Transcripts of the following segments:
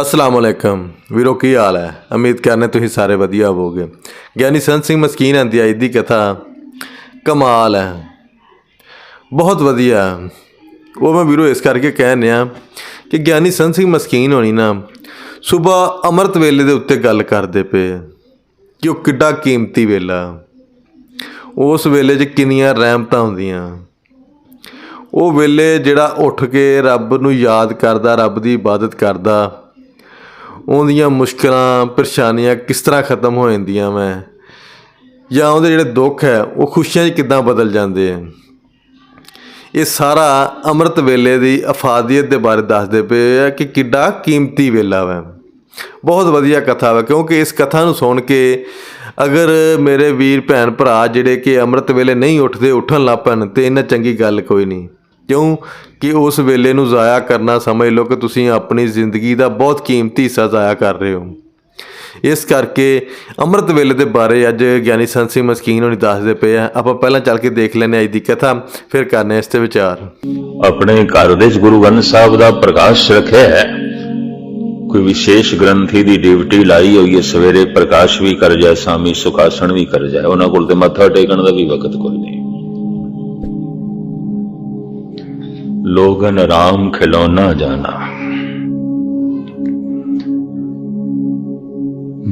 ਅਸਲਾਮ ਅਲੈਕਮ। ਵੀਰੋ, ਕੀ ਹਾਲ ਹੈ? ਉਮੀਦ ਕਰਨੇ ਤੁਸੀਂ ਸਾਰੇ ਵਧੀਆ ਹੋਵੋਗੇ। ਗਿਆਨੀ ਸੰਤ ਸਿੰਘ ਮਸਕੀਨ ਦੀ ਅੱਜ ਦੀ ਕਥਾ, ਕਮਾਲ ਹੈ। ਬਹੁਤ ਵਧੀਆ। ਉਹ ਮੈਂ ਵੀਰੋ, ਇਸ ਕਰਕੇ ਕਹਿ ਰਿਹਾ ਕਿ ਗਿਆਨੀ ਸੰਤ ਸਿੰਘ ਮਸਕੀਨ ਹੋਣੀ ਨਾ ਸਵੇਰ ਅੰਮ੍ਰਿਤ ਵੇਲੇ ਦੇ ਉੱਤੇ ਗੱਲ ਕਰਦੇ ਪਏ ਕਿ ਉਹ ਕਿੱਡਾ ਕੀਮਤੀ ਵੇਲਾ। ਉਸ ਵੇਲੇ 'ਚ ਕਿੰਨੀਆਂ ਰਹਿਮਤਾਂ ਹੁੰਦੀਆਂ। ਉਹ ਵੇਲੇ ਜਿਹੜਾ ਉੱਠ ਕੇ ਰੱਬ ਨੂੰ ਯਾਦ ਕਰਦਾ, ਰੱਬ ਦੀ ਇਬਾਦਤ ਕਰਦਾ ਉਹਦੀਆਂ ਮੁਸ਼ਕਿਲਾਂ, ਪਰੇਸ਼ਾਨੀਆਂ ਕਿਸ ਤਰ੍ਹਾਂ ਖਤਮ ਹੋ ਜਾਂਦੀਆਂ ਵੈ ਜਾਂ ਉਹਦੇ ਜਿਹੜੇ ਦੁੱਖ ਹੈ, ਉਹ ਖੁਸ਼ੀਆਂ 'ਚ ਕਿੱਦਾਂ ਬਦਲ ਜਾਂਦੇ ਆ? ਇਹ ਸਾਰਾ ਅੰਮ੍ਰਿਤ ਵੇਲੇ ਦੀ ਅਫਾਦੀਅਤ ਦੇ ਬਾਰੇ ਦੱਸਦੇ ਪਏ ਆ ਕਿ ਕਿੱਡਾ ਕੀਮਤੀ ਵੇਲਾ ਵੈ। ਬਹੁਤ ਵਧੀਆ ਕਥਾ ਵਾ, ਕਿਉਂਕਿ ਇਸ ਕਥਾ ਨੂੰ ਸੁਣ ਕੇ ਅਗਰ ਮੇਰੇ ਵੀਰ ਭੈਣ ਭਰਾ ਜਿਹੜੇ ਕਿ ਅੰਮ੍ਰਿਤ ਵੇਲੇ ਨਹੀਂ ਉੱਠਦੇ, ਉੱਠਣ ਲੱਗ ਪੈਣ, ਤੇ ਇਹਨਾਂ ਚੰਗੀ ਗੱਲ ਕੋਈ ਨਹੀਂ। ਕਿਉਂ ਕਿ ਉਸ ਵੇਲੇ ਨੂੰ ਜ਼ਾਇਆ ਕਰਨਾ ਸਮਝ ਲਓ ਕਿ ਤੁਸੀਂ ਆਪਣੀ ਜ਼ਿੰਦਗੀ ਦਾ ਬਹੁਤ ਕੀਮਤੀ ਹਿੱਸਾ ਜ਼ਾਇਆ ਕਰ ਰਹੇ ਹੋ। ਇਸ ਕਰਕੇ ਅੰਮ੍ਰਿਤ ਵੇਲੇ ਦੇ ਬਾਰੇ ਅੱਜ ਗਿਆਨੀ ਸੰਤ ਸਿੰਘ ਮਸਕੀਨ ਹੋਣੀ ਦੱਸਦੇ ਪਏ ਆ। ਆਪਾਂ ਪਹਿਲਾਂ ਚੱਲ ਕੇ ਦੇਖ ਲੈਂਦੇ ਹਾਂ ਅੱਜ ਦੀ ਕਥਾ, ਫਿਰ ਕਰਨੇ ਇਸ ਤੇ ਵਿਚਾਰ। ਆਪਣੇ ਘਰ ਦੇ ਗੁਰੂ ਗ੍ਰੰਥ ਸਾਹਿਬ ਦਾ ਪ੍ਰਕਾਸ਼ ਰੱਖਿਆ ਹੈ। ਕੋਈ ਵਿਸ਼ੇਸ਼ ਗ੍ਰੰਥੀ ਦੀ ਡਿਊਟੀ ਲਾਈ ਹੋਈ ਹੈ, ਸਵੇਰੇ ਪ੍ਰਕਾਸ਼ ਵੀ ਕਰ ਜਾਏ, ਸ਼ਾਮੀ ਸੁਖਾਸਣ ਵੀ ਕਰ ਜਾਏ। ਉਹਨਾਂ ਕੋਲ ਤੇ ਮੱਥਾ ਟੇਕਣ ਦਾ ਵੀ ਵਕਤ ਕੋਈ ਨਹੀਂ। ਲੋਗਨ ਰਾਮ ਖਿਲੌਣਾ ਜਾਣਾ।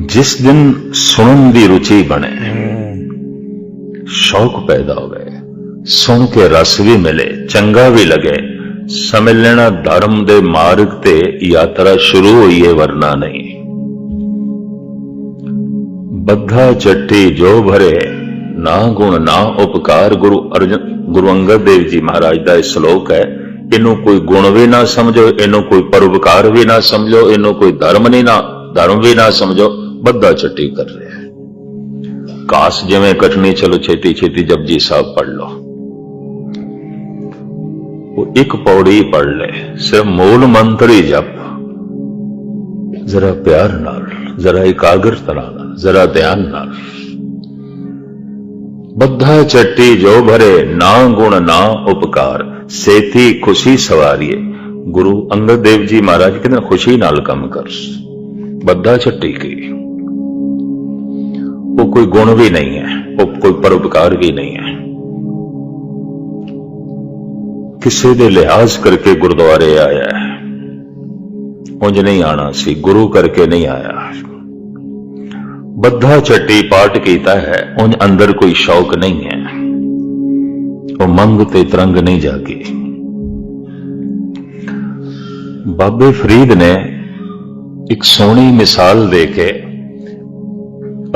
ਜਿਸ ਦਿਨ ਸੁਣਨ ਦੀ ਰੁਚੀ ਬਣੇ, ਸ਼ੌਕ ਪੈਦਾ ਹੋਵੇ, ਸੁਣ ਕੇ ਰਸ ਵੀ ਮਿਲੇ, ਚੰਗਾ ਵੀ ਲਗੇ, ਸਮਝ ਲੈਣਾ ਧਰਮ ਦੇ ਮਾਰਗ ਤੇ ਯਾਤਰਾ ਸ਼ੁਰੂ ਹੋਈ ਹੈ ਵਰਨਾ ਨਹੀਂ। ਬੱਧਾ ਚੱਟੀ ਜੋ ਭਰੇ, ਨਾ ਗੁਣ ਨਾ ਉਪਕਾਰ, ਗੁਰੂ ਅਰਜਨ, ਗੁਰੂ ਅੰਗਦ ਦੇਵ ਜੀ ਮਹਾਰਾਜ ਦਾ ਇਹ ਸ਼ਲੋਕ ਹੈ ਇਹਨੂੰ ਕੋਈ ਗੁਣ ਵੀ ਨਾ ਸਮਝੋ, ਇਹਨੂੰ ਕੋਈ ਪਰਉਪਕਾਰ ਵੀ ਨਾ ਸਮਝੋ, ਇਹਨੂੰ ਕੋਈ ਧਰਮ ਨਹੀਂ ਨਾ, ਧਰਮ ਵੀ ਨਾ ਸਮਝੋ, ਬੱਦਾ ਚੱਟੀ ਕਰ ਰਿਹਾ ਹੈ। ਕਾਸ ਜਿਵੇਂ ਕਟਣੀ, ਚਲੋ ਛੇਤੀ ਛੇਤੀ ਜਪਜੀ ਸਾਹਿਬ ਪੜ ਲਓ। ਉਹ ਇੱਕ ਪੌੜੀ ਪੜ ਲੈ ਸਿਰਫ ਮੂਲ ਮੰਤਰ ਹੀ ਜਪ। ਜ਼ਰਾ ਪਿਆਰ ਨਾਲ, ਜ਼ਰਾ ਇਕਾਗਰਤਾ ਨਾਲ, ਜ਼ਰਾ ਧਿਆਨ ਨਾਲ। ਬੱਧਾ ਚੱਟੀ ਜੋ ਭਰੇ, ਨਾ ਗੁਣ ਨਾ ਉਪਕਾਰ। ਸੇਤੀ ਖੁਸ਼ੀ ਸਵਾਰੀਏ। ਗੁਰੂ ਅੰਗਦ ਦੇਵ ਜੀ ਮਹਾਰਾਜ ਕਹਿੰਦੇ, ਖੁਸ਼ੀ ਨਾਲ ਕੰਮ ਕਰ। ਬੱਧਾ ਚੱਟੀ ਕੀ। ਉਹ ਕੋਈ ਗੁਣ ਵੀ ਨਹੀਂ ਹੈ, ਉਹ ਕੋਈ ਪਰਉਪਕਾਰ ਵੀ ਨਹੀਂ ਹੈ। ਕਿਸੇ ਦੇ ਲਿਹਾਜ਼ ਕਰਕੇ ਗੁਰਦੁਆਰੇ ਆਇਆ ਹੈ। ਉਂਝ ਨਹੀਂ ਆਣਾ ਸੀ, ਗੁਰੂ ਕਰਕੇ ਨਹੀਂ ਆਇਆ। ਬੱਧਾ ਚੱਟੀ ਪਾਠ ਕੀਤਾ ਹੈ, ਉਂਝ ਅੰਦਰ ਕੋਈ ਸ਼ੌਕ ਨਹੀਂ ਹੈ। ਉਹ ਮੰਗ ਤੇ ਤਰੰਗ ਨਹੀਂ ਜਾਗੀ ਬਾਬੇ ਫਰੀਦ ਨੇ ਇੱਕ ਸੋਹਣੀ ਮਿਸਾਲ ਦੇ ਕੇ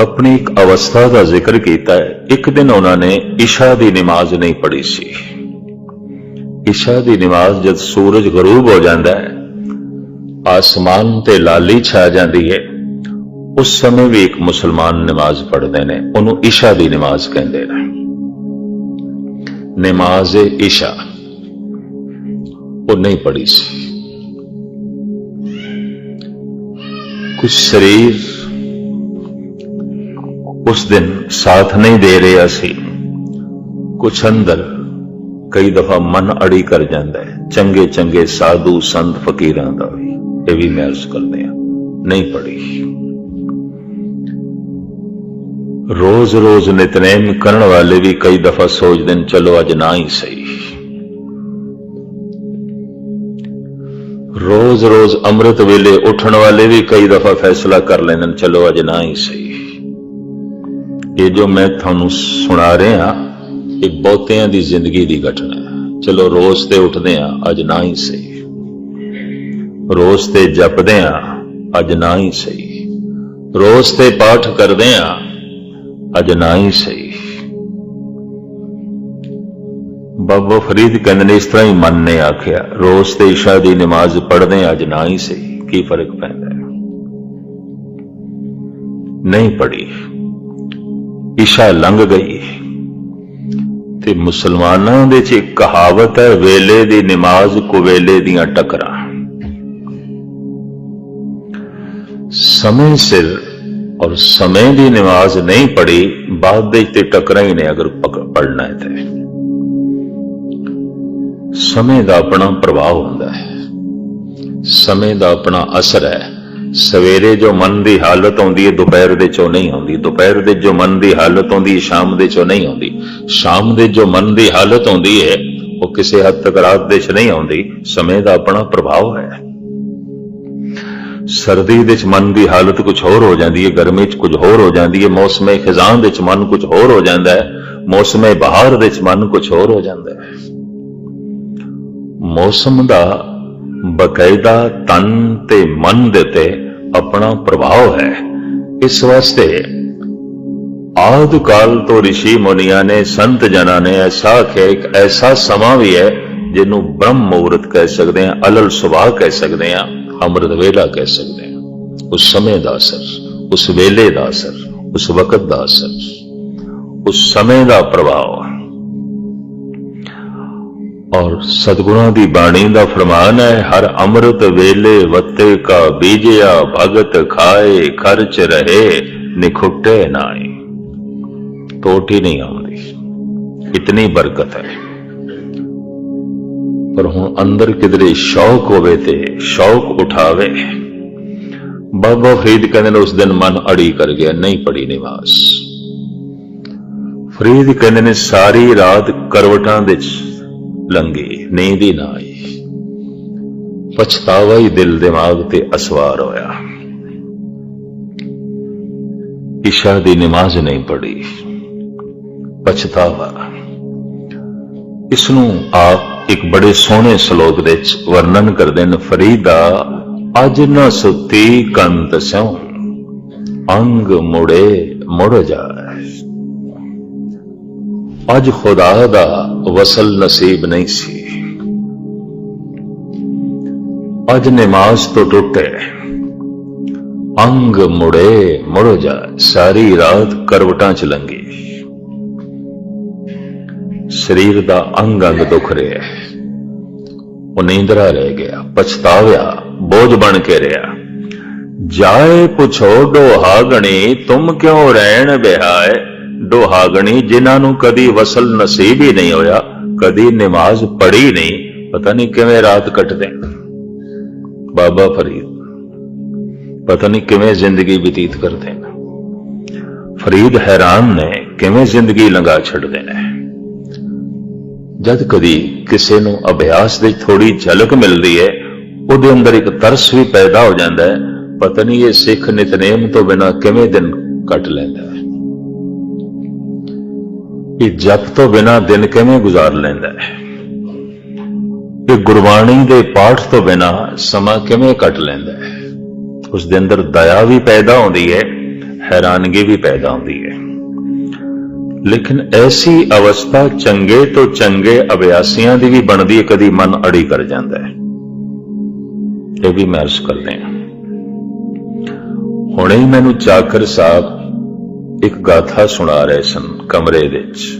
ਆਪਣੀ ਇੱਕ ਅਵਸਥਾ ਦਾ ਜ਼ਿਕਰ ਕੀਤਾ। ਹੈ ਇੱਕ ਦਿਨ ਉਹਨਾਂ ਨੇ ਇਸ਼ਾ ਦੀ ਨਮਾਜ਼ ਨਹੀਂ ਪੜ੍ਹੀ ਸੀ। ਇਸ਼ਾ ਦੀ ਨਮਾਜ਼ ਜਦ ਸੂਰਜ ਗਰੂਬ ਹੋ ਜਾਂਦਾ ਹੈ, ਆਸਮਾਨ ਤੇ ਲਾਲੀ ਛਾ ਜਾਂਦੀ ਹੈ, ਉਸ ਸਮੇਂ ਵੀ ਇੱਕ ਮੁਸਲਮਾਨ ਨਮਾਜ਼ ਪੜ੍ਹਦੇ ਨੇ। ਉਹਨੂੰ ਇਸ਼ਾ ਦੀ ਨਮਾਜ਼ ਕਹਿੰਦੇ ਨੇ। ਨਮਾਜ਼ ਇਸ਼ਾ। ਉਹ ਨਹੀਂ ਪੜ੍ਹੀ ਸੀ। ਕੁਝ ਸਰੀਰ ਉਸ ਦਿਨ ਸਾਥ ਨਹੀਂ ਦੇ ਰਿਹਾ ਸੀ। ਕੁਛ ਅੰਦਰ ਕਈ ਦਫਾ ਮਨ ਅੜੀ ਕਰ ਜਾਂਦਾ ਹੈ। ਚੰਗੇ ਚੰਗੇ ਸਾਧੂ ਸੰਤ ਫਕੀਰਾਂ ਦਾ ਵੀ। ਇਹ ਵੀ ਮੈਂ ਅਰਜ਼ ਕਰਦੇ ਆ ਨਹੀਂ ਪੜੀ ਰੋਜ਼ ਰੋਜ਼ ਨਿਤਨੇਮ ਕਰਨ ਵਾਲੇ ਵੀ ਕਈ ਦਫਾ ਸੋਚਦੇ ਨੇ, ਚਲੋ ਅੱਜ ਨਾ ਹੀ ਸਹੀ। ਰੋਜ਼ ਰੋਜ਼ ਅੰਮ੍ਰਿਤ ਵੇਲੇ ਉੱਠਣ ਵਾਲੇ ਵੀ ਕਈ ਦਫਾ ਫੈਸਲਾ ਕਰ ਲੈਂਦੇ ਨੇ, ਚਲੋ ਅੱਜ ਨਾ ਹੀ ਸਹੀ। ਇਹ ਜੋ ਮੈਂ ਤੁਹਾਨੂੰ ਸੁਣਾ ਰਿਹਾ, ਇਹ ਬਹੁਤਿਆਂ ਦੀ ਜ਼ਿੰਦਗੀ ਦੀ ਘਟਨਾ ਹੈ। ਚਲੋ ਰੋਜ਼ ਤੇ ਉੱਠਦੇ ਆ ਅੱਜ ਨਾ ਹੀ ਸਹੀ। ਰੋਜ਼ ਤੇ ਜਪਦੇ ਆ ਅੱਜ ਨਾ ਹੀ ਸਹੀ। ਰੋਜ਼ ਤੇ ਪਾਠ ਕਰਦੇ ਆ ਅੱਜ ਨਾ ਹੀ ਸਹੀ। ਬਾਬਾ ਫਰੀਦ ਕਹਿੰਦੇ ਨੇ, ਇਸ ਤਰ੍ਹਾਂ ਹੀ ਮਨ ਨੇ ਆਖਿਆ, ਰੋਜ਼ ਤੇ ਇਸ਼ਾ ਦੀ ਨਮਾਜ਼ ਪੜ੍ਹਦੇ ਅੱਜ ਨਾ ਹੀ ਸਹੀ। ਕੀ ਫ਼ਰਕ ਪੈਂਦਾ ਹੈ? ਨਹੀਂ ਪੜੀ ਇਸ਼ਾ ਲੰਘ ਗਈ। ਤੇ ਮੁਸਲਮਾਨਾਂ ਦੇ ਚ ਇੱਕ ਕਹਾਵਤ ਹੈ, ਵੇਲੇ ਦੀ ਨਮਾਜ਼ ਕੁਵੇਲੇ ਦੀਆਂ ਟਕਰਾਂ। ਸਮੇਂ ਸਿਰ ਔਰ ਸਮੇਂ ਦੀ ਨਮਾਜ਼ ਨਹੀਂ ਪੜੀ ਬਾਅਦ ਦੇ ਤੇ ਟਕਰਾਂ ਹੀ ਨੇ ਅਗਰ ਪੜਨਾ ਹੈ ਤੇ ਸਮੇਂ ਦਾ ਆਪਣਾ ਪ੍ਰਭਾਵ ਹੁੰਦਾ ਹੈ ਸਮੇਂ ਦਾ ਆਪਣਾ ਅਸਰ ਹੈ ਸਵੇਰੇ ਜੋ ਮਨ ਦੀ ਹਾਲਤ ਆਉਂਦੀ ਹੈ ਦੁਪਹਿਰ ਦੇ ਚੋਂ ਨਹੀਂ ਆਉਂਦੀ ਦੁਪਹਿਰ ਦੇ ਜੋ ਮਨ ਦੀ ਹਾਲਤ ਆਉਂਦੀ ਹੈ ਸ਼ਾਮ ਦੇ ਚੋਂ ਨਹੀਂ ਆਉਂਦੀ ਸ਼ਾਮ ਦੇ ਜੋ ਮਨ ਦੀ ਹਾਲਤ ਆਉਂਦੀ ਹੈ ਉਹ ਕਿਸੇ ਹੱਦ ਤੱਕ ਰਾਤ ਦੇ ਚ ਨਹੀਂ ਆਉਂਦੀ ਸਮੇਂ ਦਾ ਆਪਣਾ ਪ੍ਰਭਾਵ ਹੈ ਸਰਦੀ ਦੇ ਚ ਮਨ ਦੀ ਹਾਲਤ ਕੁਝ ਹੋਰ ਹੋ ਜਾਂਦੀ ਹੈ, ਗਰਮੀ ਚ ਕੁਝ ਹੋਰ ਹੋ ਜਾਂਦੀ ਹੈ, ਮੌਸਮੇ ਖਿਜ਼ਾਂ ਦੇ ਚ ਮਨ ਕੁਝ ਹੋਰ ਹੋ ਜਾਂਦਾ ਹੈ, ਮੌਸਮੇ ਬਹਾਰ ਦੇ ਚ ਮਨ ਕੁਝ ਹੋਰ ਹੋ ਜਾਂਦਾ ਹੈ। ਮੌਸਮ ਦਾ ਬਕਾਇਦਾ ਤਨ ਤੇ ਮਨ ਦੇ ਤੇ ਆਪਣਾ ਪ੍ਰਭਾਵ ਹੈ। ਇਸ ਵਾਸਤੇ ਆਦਿ ਕਾਲ ਤੋਂ ઋષਿ ਮੁਨੀਆਂ ਨੇ, ਸੰਤ ਜਨਾਂ ਨੇ ਐਸਾ ਕਿ ਇੱਕ ਐਸਾ ਸਮਾਂ ਵੀ ਹੈ ਜਿਹਨੂੰ ਬ੍ਰਹਮ ਮੁਹੂਰਤ ਕਹਿ ਸਕਦੇ ਹਾਂ, ਅਲਲ ਸੁਭਾਅ ਕਹਿ ਸਕਦੇ ਹਾਂ, ਅੰਮ੍ਰਿਤ ਵੇਲਾ ਕਹਿ ਸਕਦੇ ਹਾਂ। ਉਸ ਸਮੇਂ ਦਾ ਅਸਰ, ਉਸ ਵੇਲੇ ਦਾ ਅਸਰ, ਉਸ ਵਕਤ ਦਾ ਅਸਰ, ਉਸ ਸਮੇਂ ਦਾ ਪ੍ਰਭਾਵ। ਔਰ ਸਤਿਗੁਰਾਂ ਦੀ ਬਾਣੀ ਦਾ ਫਰਮਾਨ ਹੈ, ਹਰ ਅੰਮ੍ਰਿਤ ਵੇਲੇ ਵੱਤੇ ਕਾ ਬੀਜਿਆ, ਭਗਤ ਖਾਏ, ਖਰਚ ਰਹੇ, ਨਿਖੁੱਟੇ ਨਾਈ ਟੋਟੀ ਨਹੀਂ ਆਉਂਦੀ। ਇਤਨੀ ਬਰਕਤ ਹੈ। ਪਰ ਹੁਣ ਅੰਦਰ ਕਿਧਰੇ ਸ਼ੌਕ ਹੋਵੇ ਤੇ ਸ਼ੌਕ ਉਠਾਵੇ। ਬਾਬਾ ਫਰੀਦ ਕਹਿੰਦੇ ਨੇ, ਉਸ ਦਿਨ ਮਨ ਅੜੀ ਕਰ ਗਿਆ, ਨਹੀਂ ਪੜੀ ਨਿਵਾਸ। ਫਰੀਦ ਕਹਿੰਦੇ ਨੇ, ਸਾਰੀ ਰਾਤ ਕਰਵਟਾਂ ਦੇ ਲੰਗੀ ਨੀਂਦ ਹੀ ਨਾ ਆਈ। ਪਛਤਾਵਾ ਹੀ ਦਿਲ ਦਿਮਾਗ ਤੇ ਅਸਵਾਰ ਹੋਇਆ। ਇਸ਼ਾ ਦੀ ਨਮਾਜ਼ ਨਹੀਂ ਪੜੀ ਪਛਤਾਵਾ। ਇਸ ਨੂੰ ਆਪ ਇੱਕ ਬੜੇ ਸੋਹਣੇ ਸ਼ਲੋਕ ਦੇ ਵਿੱਚ ਵਰਣਨ ਕਰਦੇ ਨੇ ਫਰੀਦਾ ਅਜ ਨ ਸੁਤੀ ਕੰਤ ਸਿਉ, ਅੰਗ ਮੁੜੇ ਮੁੜ ਜਾਏ। ਅੱਜ ਖੁਦਾ ਦਾ ਵਸਲ ਨਸੀਬ ਨਹੀਂ ਸੀ। ਅੱਜ ਨਮਾਜ਼ ਤੋਂ ਟੁੱਟੇ, ਅੰਗ ਮੁੜੇ ਮੁੜ ਜਾ ਸਾਰੀ ਰਾਤ ਕਰਵਟਾਂ ਚ ਲੰਗੀ। ਸਰੀਰ ਦਾ ਅੰਗ ਅੰਗ ਦੁਖ ਰਿਹਾ ਹੈ। ਉਹ ਨੀਂਦਰਾ ਰਹਿ ਗਿਆ, ਪਛਤਾਵਿਆ, ਬੋਝ ਬਣ ਕੇ ਰਿਹਾ। ਜਾਏ ਪੁੱਛੋ ਡੋਹਾਗਣੀ, ਤੁਮ ਕਿਉਂ ਰਹਿਣ ਬਿਹਾਏ ਡੋਹਾਗਣੀ ਜਿਨ੍ਹਾਂ ਨੂੰ ਕਦੀ ਵਸਲ ਨਸੀਬ ਹੀ ਨਹੀਂ ਹੋਇਆ, ਕਦੀ ਨਮਾਜ਼ ਪੜ੍ਹੀ ਨਹੀਂ, ਪਤਾ ਨਹੀਂ ਕਿਵੇਂ ਰਾਤ ਕੱਟਦੇ। ਬਾਬਾ ਫਰੀਦ, ਪਤਾ ਨਹੀਂ ਕਿਵੇਂ ਜ਼ਿੰਦਗੀ ਬਤੀਤ ਕਰਦੇ ਨੇ। ਫਰੀਦ ਹੈਰਾਨ ਨੇ ਕਿਵੇਂ ਜ਼ਿੰਦਗੀ ਲੰਗਾ ਛੱਡਦੇ ਨੇ। ਜਦ ਕਦੀ ਕਿਸੇ ਨੂੰ ਅਭਿਆਸ ਦੀ ਥੋੜੀ ਝਲਕ ਮਿਲਦੀ ਹੈ ਉਹਦੇ ਅੰਦਰ ਇੱਕ ਤਰਸ ਵੀ ਪੈਦਾ ਹੋ ਜਾਂਦਾ ਹੈ ਪਤਾ ਨਹੀਂ ਇਹ ਸਿੱਖ ਨਿਤਨੇਮ ਤੋਂ ਬਿਨਾ ਕਿਵੇਂ ਦਿਨ ਕੱਟ ਲੈਂਦਾ ਹੈ ਇਹ ਜਪ ਤੋਂ ਬਿਨਾ ਦਿਨ ਕਿਵੇਂ ਗੁਜ਼ਾਰ ਲੈਂਦਾ ਹੈ ਇਹ ਗੁਰਬਾਣੀ ਦੇ ਪਾਠ ਤੋਂ ਬਿਨਾ ਸਮਾਂ ਕਿਵੇਂ ਕੱਟ ਲੈਂਦਾ ਹੈ ਉਸ ਦੇ ਅੰਦਰ ਦਇਆ ਵੀ ਪੈਦਾ ਹੁੰਦੀ ਹੈ ਹੈਰਾਨਗੀ ਵੀ ਪੈਦਾ ਹੁੰਦੀ ਹੈ ਲੇਕਿਨ ਐਸੀ ਅਵਸਥਾ ਚੰਗੇ ਤੋਂ ਚੰਗੇ ਅਭਿਆਸੀਆਂ ਦੀ ਵੀ ਬਣਦੀ ਹੈ, ਕਦੀ ਮਨ ਅੜੀ ਕਰ ਜਾਂਦਾ ਹੈ। ਇਹ ਵੀ ਮੈਂ ਮਹਿਰਸ ਕਰਦੇ ਹਾਂ। ਹੁਣੇ ਹੀ ਮੈਨੂੰ ਚਾਕਰ ਸਾਹਿਬ ਇੱਕ ਗਾਥਾ ਸੁਣਾ ਰਹੇ ਸਨ ਕਮਰੇ ਵਿੱਚ।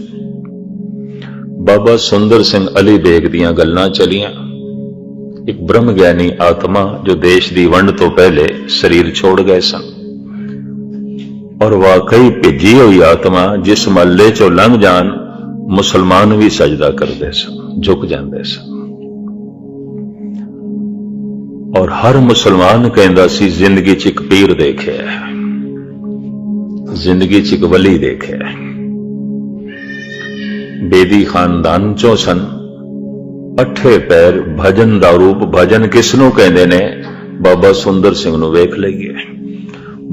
ਬਾਬਾ ਸੁੰਦਰ ਸਿੰਘ ਅਲੀ ਬੇਗ ਦੀਆਂ ਗੱਲਾਂ ਚਲੀਆਂ। ਇੱਕ ਬ੍ਰਹਮ ਗਿਆਨੀ ਆਤਮਾ ਜੋ ਦੇਸ਼ ਦੀ ਵੰਡ ਤੋਂ ਪਹਿਲੇ ਸਰੀਰ ਛੋੜ ਗਏ ਸਨ। ਔਰ ਵਾਕਈ ਭੇਜੀ ਹੋਈ ਆਤਮਾ ਜਿਸ ਮਹੱਲੇ ਚੋਂ ਲੰਘ ਜਾਣ, ਮੁਸਲਮਾਨ ਵੀ ਸਜਦਾ ਕਰਦੇ ਸਨ, ਝੁਕ ਜਾਂਦੇ ਸਨ। ਔਰ ਹਰ ਮੁਸਲਮਾਨ ਕਹਿੰਦਾ ਸੀ, ਜ਼ਿੰਦਗੀ 'ਚ ਇੱਕ ਪੀਰ ਦੇਖਿਆ ਜ਼ਿੰਦਗੀ 'ਚ ਇੱਕ ਵਲੀ ਦੇਖਿਆ ਬੇਦੀ ਖਾਨਦਾਨ ਚੋਂ ਸਨ। ਅੱਠੇ ਪੈਰ ਭਜਨ ਦਾ ਰੂਪ, ਭਜਨ ਕਿਸ ਨੂੰ ਕਹਿੰਦੇ ਨੇ? ਬਾਬਾ ਸੁੰਦਰ ਸਿੰਘ ਨੂੰ ਵੇਖ ਲਈਏ।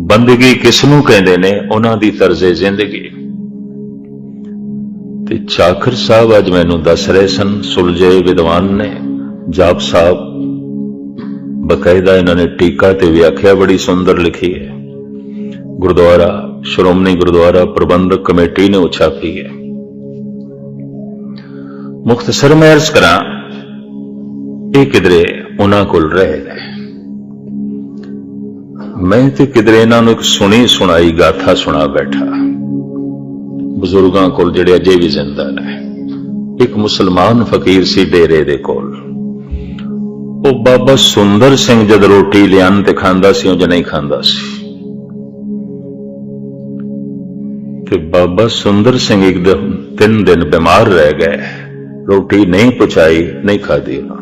ਬੰਦਗੀ ਕਿਸ ਨੂੰ ਕਹਿੰਦੇ ਨੇ? ਉਹਨਾਂ ਦੀ ਤਰਜ਼ੇ ਜ਼ਿੰਦਗੀ। ਤੇ ਚਾਖਰ ਸਾਹਿਬ ਅੱਜ ਮੈਨੂੰ ਦੱਸ ਰਹੇ ਸਨ, ਸੁਲਝੇ ਵਿਦਵਾਨ ਨੇ, ਜਾਪ ਸਾਹਿਬ। ਬਕਾਇਦਾ ਇਹਨਾਂ ਨੇ ਟੀਕਾ ਤੇ ਵਿਆਖਿਆ ਬੜੀ ਸੁੰਦਰ ਲਿਖੀ ਹੈ। ਗੁਰਦੁਆਰਾ, ਸ਼੍ਰੋਮਣੀ ਗੁਰਦੁਆਰਾ ਪ੍ਰਬੰਧਕ ਕਮੇਟੀ ਨੇ ਉਛਾਪੀ ਹੈ। ਮੁਖਤਸਰ ਮੈਂ ਅਰਜ਼ ਕਰਾਂ, ਇਹ ਕਿਧਰੇ ਉਹਨਾਂ ਕੋਲ ਰਹੇ ਨੇ। ਮੈਂ ਤੇ ਕਿਧਰੇ ਇਹਨਾਂ ਨੂੰ ਇੱਕ ਸੁਣੀ ਸੁਣਾਈ ਗਾਥਾ ਸੁਣਾ ਬੈਠਾ। ਬਜ਼ੁਰਗਾਂ ਕੋਲ ਜਿਹੜੇ ਅਜੇ ਵੀ ਜ਼ਿੰਦਾ ਨੇ। ਇੱਕ ਮੁਸਲਮਾਨ ਫਕੀਰ ਸੀ ਡੇਰੇ ਦੇ ਕੋਲ। ਉਹ ਬਾਬਾ ਸੁੰਦਰ ਸਿੰਘ ਜਦ ਰੋਟੀ ਲਿਆਨ ਤੇ ਖਾਂਦਾ ਸੀ ਉਹ ਜ ਨਹੀਂ ਖਾਂਦਾ ਸੀ। ਤੇ ਬਾਬਾ ਸੁੰਦਰ ਸਿੰਘ ਇੱਕ ਦਿਨ ਤਿੰਨ ਦਿਨ ਬਿਮਾਰ ਰਹਿ ਗਏ। ਰੋਟੀ ਨਹੀਂ ਪਹੁੰਚਾਈ, ਨਹੀਂ ਖਾਧੀ ਉਹਨਾਂ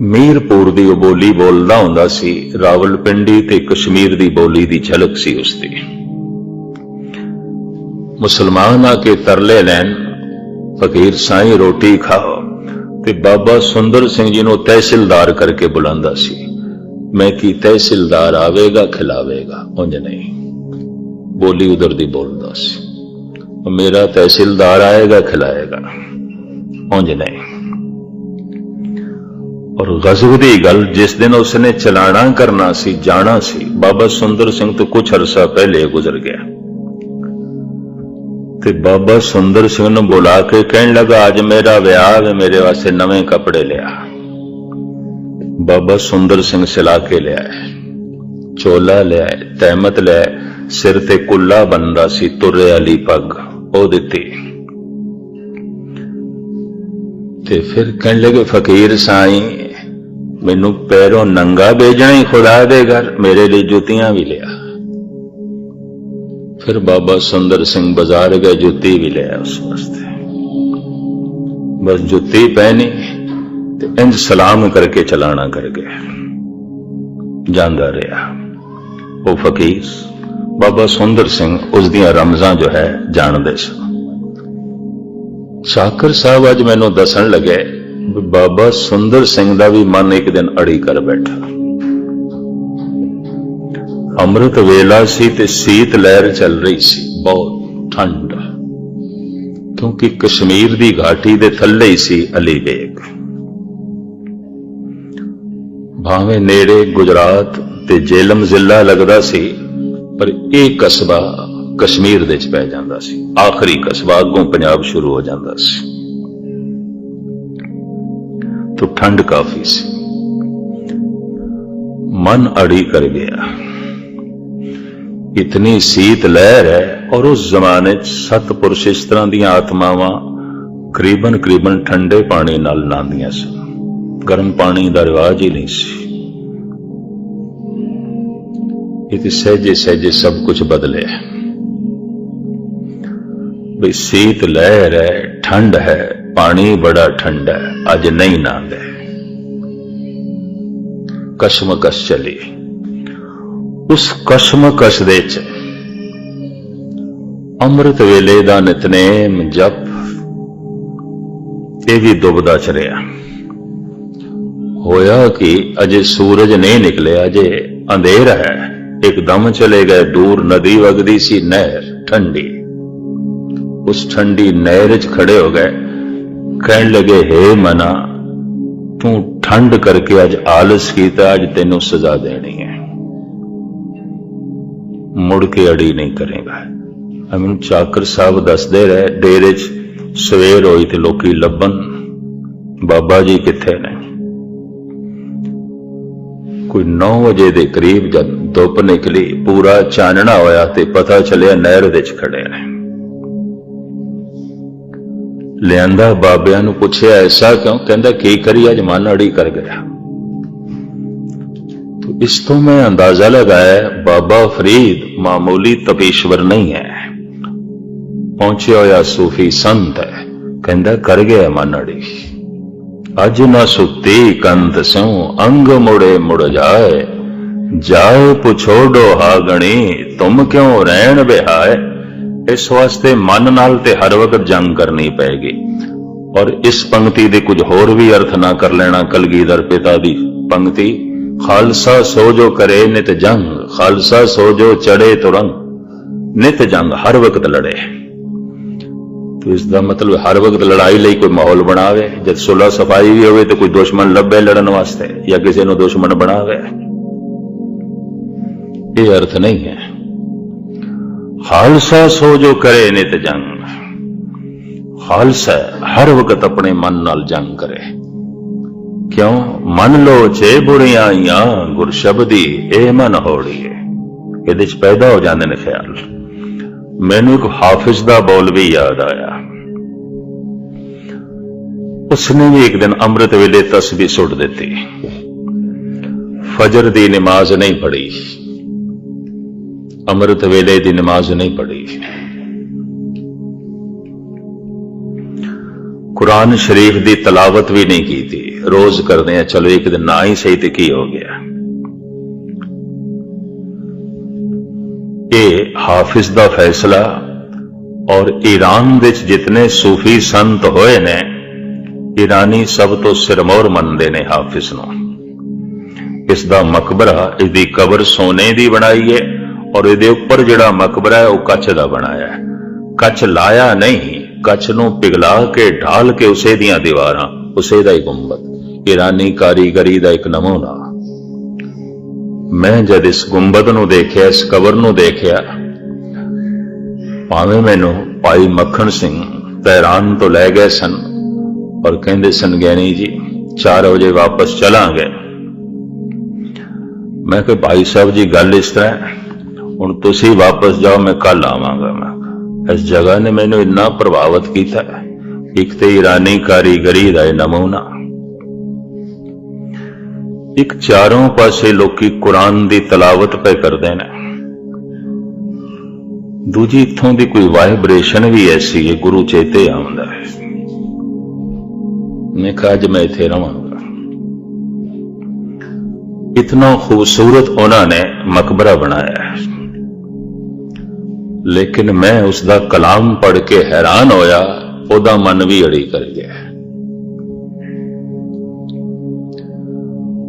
ਮੀਰਪੁਰ ਦੀ ਉਹ ਬੋਲੀ ਬੋਲਦਾ ਹੁੰਦਾ ਸੀ, ਰਾਵਲਪਿੰਡੀ ਤੇ ਕਸ਼ਮੀਰ ਦੀ ਬੋਲੀ ਦੀ ਝਲਕ ਸੀ ਉਸ ਦੀ ਮੁਸਲਮਾਨ ਆ ਕੇ ਤਰਲੇ ਲੈਣ, ਫਕੀਰ ਸਾਈਂ ਰੋਟੀ ਖਾਓ, ਤੇ ਬਾਬਾ ਸੁੰਦਰ ਸਿੰਘ ਜੀ ਨੂੰ ਤਹਿਸੀਲਦਾਰ ਕਰਕੇ ਬੁਲਾਉਂਦਾ ਸੀ। ਮੈਂ ਕੀ ਤਹਿਸੀਲਦਾਰ ਆਵੇਗਾ, ਖਿਲਾਵੇਗਾ? ਉਂਝ ਨਹੀਂ। ਬੋਲੀ ਉਧਰ ਦੀ ਬੋਲਦਾ ਸੀ। ਮੇਰਾ ਤਹਿਸੀਲਦਾਰ ਆਏਗਾ, ਖਿਲਾਏਗਾ। ਉਂਝ ਨਹੀਂ। ਔਰ ਗਜ਼ਬ ਦੀ ਗੱਲ ਜਿਸ ਦਿਨ ਉਸਨੇ ਚਲਾਣਾ ਕਰਨਾ ਸੀ ਜਾਣਾ ਸੀ ਬਾਬਾ ਸੁੰਦਰ ਸਿੰਘ ਤੋਂ ਕੁਝ ਅਰਸਾ ਪਹਿਲੇ ਗੁਜ਼ਰ ਗਿਆ ਤੇ ਬਾਬਾ ਸੁੰਦਰ ਸਿੰਘ ਨੂੰ ਬੁਲਾ ਕੇ ਕਹਿਣ ਲੱਗਾ ਅੱਜ ਮੇਰਾ ਵਿਆਹ ਹੈ ਮੇਰੇ ਵਾਸਤੇ ਨਵੇਂ ਕੱਪੜੇ ਲਿਆ ਬਾਬਾ ਸੁੰਦਰ ਸਿੰਘ ਸਿਲਾ ਕੇ ਲਿਆ ਚੋਲਾ ਲਿਆ ਤਹਿਮਤ ਲਿਆ ਸਿਰ ਤੇ ਕੁੱਲਾ ਬੰਦਾ ਸੀ ਤੁਰੇ ਵਾਲੀ ਪੱਗ ਉਹ ਦਿੱਤੀ ਤੇ ਫਿਰ ਕਹਿਣ ਲੱਗੇ, ਫਕੀਰ ਸਾਈਂ, ਮੈਨੂੰ ਪੈਰੋਂ ਨੰਗਾ ਭੇਜਣਾ ਹੀ ਖੁਦਾ ਦੇ ਘਰ, ਮੇਰੇ ਲਈ ਜੁੱਤੀਆਂ ਵੀ ਲਿਆ। ਫਿਰ ਬਾਬਾ ਸੁੰਦਰ ਸਿੰਘ ਬਾਜ਼ਾਰ ਗਏ, ਜੁੱਤੀ ਵੀ ਲਿਆ ਉਸ ਵਾਸਤੇ। ਬਸ ਜੁੱਤੀ ਪਹਿਨੀ ਤੇ ਇੰਜ ਸਲਾਮ ਕਰਕੇ ਚਲਾਣਾ ਕਰ ਗਿਆ। ਜਾਂਦਾ ਰਿਹਾ। ਉਹ ਫਕੀਰ ਬਾਬਾ ਸੁੰਦਰ ਸਿੰਘ ਉਸ ਦੀਆਂ ਰਮਜ਼ਾਂ ਜੋ ਹੈ ਜਾਣਦੇ ਸਨ। ਸ਼ਾਕਰ ਸਾਹਿਬ ਅੱਜ ਮੈਨੂੰ ਦੱਸਣ ਲੱਗੇ ਵੀ ਬਾਬਾ ਸੁੰਦਰ ਸਿੰਘ ਦਾ ਵੀ ਮਨ ਇੱਕ ਦਿਨ ਅੜੀ ਕਰ ਬੈਠਾ। ਅੰਮ੍ਰਿਤ ਵੇਲਾ ਸੀ ਤੇ ਸੀਤ ਲਹਿਰ ਚੱਲ ਰਹੀ ਸੀ, ਬਹੁਤ ਠੰਡ। ਕਿਉਂਕਿ ਕਸ਼ਮੀਰ ਦੀ ਘਾਟੀ ਦੇ ਥੱਲੇ ਹੀ ਸੀ ਅਲੀਬੇਗ ਭਾਵੇਂ ਨੇੜੇ ਗੁਜਰਾਤ ਤੇ ਜੇਲਮ ਜ਼ਿਲ੍ਹਾ ਲੱਗਦਾ ਸੀ, ਪਰ ਇਹ ਕਸਬਾ ਕਸ਼ਮੀਰ ਦੇ ਵਿੱਚ ਪੈ ਜਾਂਦਾ ਸੀ। ਆਖਰੀ ਕਸਬਾ ਅੱਗੋਂ ਪੰਜਾਬ ਸ਼ੁਰੂ ਹੋ ਜਾਂਦਾ ਸੀ। ਤੋ ਠੰਡ ਕਾਫੀ ਸੀ। ਮਨ ਅੜੀ ਕਰ ਗਿਆ। ਇਤਨੀ ਸੀਤ ਲਹਿਰ ਹੈ ਔਰ ਉਸ ਜ਼ਮਾਨੇ 'ਚ ਸਤਪੁਰਸ਼ ਇਸ ਤਰ੍ਹਾਂ ਦੀਆਂ ਆਤਮਾਵਾਂ ਕਰੀਬਨ ਕਰੀਬਨ ਠੰਡੇ ਪਾਣੀ ਨਾਲ ਨਾਂਦੀਆਂ ਸਨ। ਗਰਮ ਪਾਣੀ ਦਾ ਰਿਵਾਜ ਹੀ ਨਹੀਂ ਸੀ। ਇਹ ਤੇ ਸਹਿਜੇ ਸਹਿਜੇ ਸਭ ਕੁਝ ਬਦਲਿਆ। ਵੀ ਸੀਤ ਲਹਿਰ ਹੈ, ਠੰਡ ਹੈ, ਪਾਣੀ ਬੜਾ ਠੰਡਾ ਹੈ, ਅੱਜ ਨਹੀਂ ਨਾਂਦਾ। ਕਸ਼ਮਕਸ਼ ਚਲੀ। ਉਸ ਕਸ਼ਮਕਸ਼ ਦੇ ਚ ਅੰਮ੍ਰਿਤ ਵੇਲੇ ਦਾ ਨਿਤਨੇਮ ਜਪ, ਇਹ ਵੀ ਦੁਬਦਾ ਚ ਰਿਹਾ ਹੋਇਆ ਕਿ ਅਜੇ ਸੂਰਜ ਨਹੀਂ ਨਿਕਲਿਆ, ਅਜੇ ਅੰਧੇਰ ਹੈ। ਇੱਕਦਮ ਚਲੇ ਗਏ ਦੂਰ, ਨਦੀ ਵਗਦੀ ਸੀ ਨਹਿਰ, ਠੰਡੀ। ਉਸ ਠੰਡੀ ਨਹਿਰ 'ਚ ਖੜੇ ਹੋ ਗਏ। ਕਹਿਣ ਲੱਗੇ, ਹੇ ਮਨਾ, ਤੂੰ ਠੰਡ ਕਰਕੇ ਅੱਜ ਆਲਸ ਕੀਤਾ, ਅੱਜ ਤੈਨੂੰ ਸਜ਼ਾ ਦੇਣੀ ਹੈ। ਮੁੜ ਕੇ ਅੜੀ ਨਹੀਂ ਕਰੇਗਾ। ਅਮਨ ਚਾਕਰ ਸਾਹਿਬ ਦੱਸਦੇ ਰਹੇ, ਡੇਰੇ 'ਚ ਸਵੇਰ ਹੋਈ ਤੇ ਲੋਕੀ ਲੱਭਣ, ਬਾਬਾ ਜੀ ਕਿੱਥੇ ਨੇ? ਕੋਈ 9 ਵਜੇ ਦੇ ਕਰੀਬ ਜਦ ਧੁੱਪ ਨਿਕਲੀ, ਪੂਰਾ ਚਾਨਣਾ ਹੋਇਆ ਤੇ ਪਤਾ ਚੱਲਿਆ ਨਹਿਰ ਵਿੱਚ ਖੜੇ ਨੇ। ਲਿਆਂਦਾ, ਬਾਬਿਆਂ ਨੂੰ ਪੁੱਛਿਆ, ਐਸਾ ਕਿਉਂ? ਕਹਿੰਦਾ, ਕੀ ਕਰੀ? ਅੱਜ ਮਨ ਅੜੀ ਕਰ ਗਿਆ। तो ਇਸ ਤੋਂ ਮੈਂ ਅੰਦਾਜ਼ਾ ਲਗਾਇਆ, ਬਾਬਾ ਫਰੀਦ ਮਾਮੂਲੀ ਤਪੇਸ਼ਵਰ ਨਹੀਂ ਹੈ। ਪਹੁੰਚਿਆ ਹੋਇਆ ਸੂਫੀ ਸੰਤ ਹੈ। ਕਹਿੰਦਾ, ਕਰ ਗਿਆ ਮਨ ਅੜੀ। ਅਜ ਨਾ ਸੁਤੀ, ਕੰਧ ਸਿਉ, ਅੰਗ ਮੁੜੇ ਮੁੜ ਜਾਏ। ਜਾਏ ਪੁਛੋ ਡੋਹਾਗਣੀ ਤੁਮ ਕਿਉਂ ਰਹਿਣ ਬਿਹਾਏ ਇਸ ਵਾਸਤੇ ਮਨ ਨਾਲ ਤੇ ਹਰ ਵਕਤ ਜੰਗ ਕਰਨੀ ਪਏਗੀ ਔਰ ਇਸ ਪੰਕਤੀ ਦੇ ਕੁਝ ਹੋਰ ਵੀ ਅਰਥ ਨਾ ਕਰ ਲੈਣਾ ਕਲਗੀਧਰ ਪਿਤਾ ਦੀ ਪੰਕਤੀ। ਖਾਲਸਾ ਸੋ ਜੋ ਕਰੇ ਨਿਤ ਜੰਗ, ਖਾਲਸਾ ਸੋ ਜੋ ਚੜੇ ਤੁਰੰਗ, ਨਿਤ ਜੰਗ ਹਰ ਵਕਤ ਲੜੇ। ਤੋ ਇਸ ਦਾ ਮਤਲਬ ਹਰ ਵਕਤ ਲੜਾਈ ਲਈ ਕੋਈ ਮਾਹੌਲ ਬਣਾਵੇ, ਜਦ ਸੁਲਹ ਸਫ਼ਾਈ ਵੀ ਹੋਵੇ ਤੇ ਕੋਈ ਦੁਸ਼ਮਣ ਲੱਭੇ ਲੜਨ ਵਾਸਤੇ, ਜਾਂ ਕਿਸੇ ਨੂੰ ਦੁਸ਼ਮਣ ਬਣਾਵੇ। ਇਹ ਅਰਥ ਨਹੀਂ ਹੈ। ਖਾਲਸਾ ਸੋ ਜੋ ਕਰੇ ਨੇ ਤੇ ਜੰਗ। ਖਾਲਸਾ ਹਰ ਵਕਤ ਆਪਣੇ ਮਨ ਨਾਲ ਜੰਗ ਕਰੇ। ਕਿਉਂ? ਮਨ ਲੋ ਚੇ ਬੁਰੀਆਂ ਆਈਆਂ, ਗੁਰ ਇਹ ਮਨ ਹੋੜੀਏ। ਇਹਦੇ ਚ ਪੈਦਾ ਹੋ ਜਾਂਦੇ ਨੇ ਖਿਆਲ। ਮੈਨੂੰ ਇੱਕ ਹਾਫਿਜ਼ ਦਾ ਬੋਲ ਵੀ ਯਾਦ ਆਇਆ। ਉਸਨੇ ਵੀ ਇੱਕ ਦਿਨ ਅੰਮ੍ਰਿਤ ਵੇਲੇ ਤਸਬੀਹ ਸੁੱਟ ਦਿੱਤੀ। ਫਜਰ ਦੀ ਨਮਾਜ਼ ਨਹੀਂ ਪੜ੍ਹੀ। ਅੰਮ੍ਰਿਤ ਵੇਲੇ ਦੀ ਨਮਾਜ਼ ਨਹੀਂ ਪੜ੍ਹੀ। ਕੁਰਾਨ ਸ਼ਰੀਫ ਦੀ ਤਲਾਵਤ ਵੀ ਨਹੀਂ ਕੀਤੀ। ਰੋਜ਼ ਕਰਦੇ ਆ, ਚਲੋ ਇੱਕ ਦਿਨ ਨਾ ਹੀ ਸਹੀ ਤੇ ਕੀ ਹੋ ਗਿਆ? ਇਹ ਹਾਫਿਜ਼ ਦਾ ਫੈਸਲਾ ਔਰ ਈਰਾਨ ਵਿੱਚ ਜਿਤਨੇ ਸੂਫੀ ਸੰਤ ਹੋਏ ਨੇ, ਈਰਾਨੀ ਸਭ ਤੋਂ ਸਿਰਮੌਰ ਮੰਨਦੇ ਨੇ ਹਾਫਿਜ਼ ਨੂੰ। ਇਸ ਦਾ ਮਕਬਰਾ ਇਹਦੀ ਕਬਰ ਸੋਨੇ ਦੀ ਬਣਾਈ ਹੈ ਔਰ ਇਹਦੇ ਉੱਪਰ ਜਿਹੜਾ ਮਕਬਰਾ ਹੈ, ਉਹ ਕੱਚ ਦਾ ਬਣਾਇਆ ਹੈ। ਕੱਚ ਲਾਇਆ ਨਹੀਂ ਕੱਚ ਨੂੰ ਪਿਘਲਾ ਕੇ, ਢਾਲ ਕੇ ਉਸੇ ਦੀਆਂ ਦੀਵਾਰਾਂ, ਉਸੇ ਦਾ ਹੀ ਗੁੰਬਦ। ਈਰਾਨੀ ਕਾਰੀਗਰੀ ਦਾ ਇੱਕ ਨਮੂਨਾ। ਮੈਂ ਜਦ ਇਸ ਗੁੰਬਦ ਨੂੰ ਦੇਖਿਆ, ਇਸ ਕਬਰ ਨੂੰ ਦੇਖਿਆ, ਭਾਵੇਂ ਮੈਨੂੰ ਭਾਈ ਮੱਖਣ ਸਿੰਘ ਤਹਿਰਾਨ ਤੋਂ ਲੈ ਗਏ ਸਨ ਔਰ ਕਹਿੰਦੇ ਸਨ, ਗਿਆਨੀ ਜੀ 4 ਵਜੇ ਵਾਪਸ ਚਲਾਂਗੇ। ਮੈਂ ਕਿਹਾ, ਭਾਈ ਸਾਹਿਬ ਜੀ, ਗੱਲ ਇਸ ਤਰ੍ਹਾਂ ਹੁਣ ਤੁਸੀਂ ਵਾਪਸ ਜਾਓ, ਮੈਂ ਕੱਲ ਆਵਾਂਗਾ ਮੈਂ। ਇਸ ਜਗ੍ਹਾ ਨੇ ਮੈਨੂੰ ਇੰਨਾ ਪ੍ਰਭਾਵਿਤ ਕੀਤਾ ਇੱਕ ਤੇ ਈਰਾਨੀ ਕਾਰੀਗਰੀ ਦਾ ਇਹ ਨਮੂਨਾ। ਇੱਕ ਚਾਰੋਂ ਪਾਸੇ ਲੋਕੀ ਕੁਰਾਨ ਦੀ ਤਲਾਵਤ ਪੈ ਕਰਦੇ ਨੇ। ਦੂਜੀ ਇੱਥੋਂ ਦੀ ਕੋਈ ਵਾਈਬ੍ਰੇਸ਼ਨ ਵੀ ਐਸੀ ਹੈ, ਗੁਰੂ ਚੇਤੇ ਆਉਂਦਾ ਹੈ। ਮੈਂ ਕਿਹਾ, ਅੱਜ ਮੈਂ ਇੱਥੇ ਰਵਾਂਗਾ। ਇਤਨਾ ਖੂਬਸੂਰਤ ਉਹਨਾਂ ਨੇ ਮਕਬਰਾ ਬਣਾਇਆ ਹੈ। ਲੇਕਿਨ ਮੈਂ ਉਸ ਦਾ ਕਲਾਮ ਪੜ੍ਹ ਕੇ ਹੈਰਾਨ ਹੋਇਆ, ਉਹਦਾ ਮਨ ਵੀ ਅੜੀ ਕਰ ਗਿਆ।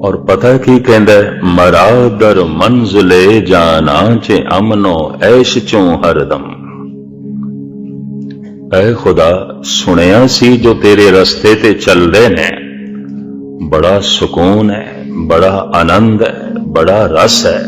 ਔਰ ਪਤਾ ਕੀ ਕਹਿੰਦਾ ਹੈ? ਮਰਾਦਰ ਮੰਜ਼ਲੇ ਜਾਨਾ ਚ ਅਮਨੋ ਐਸ਼ ਚੋਂ ਹਰਦਮ। ਐ ਖੁਦਾ, ਸੁਣਿਆ ਸੀ ਜੋ ਤੇਰੇ ਰਸਤੇ ਤੇ ਚੱਲਦੇ ਨੇ? ਬੜਾ ਸਕੂਨ ਹੈ, ਬੜਾ ਆਨੰਦ ਹੈ, ਬੜਾ ਰਸ ਹੈ।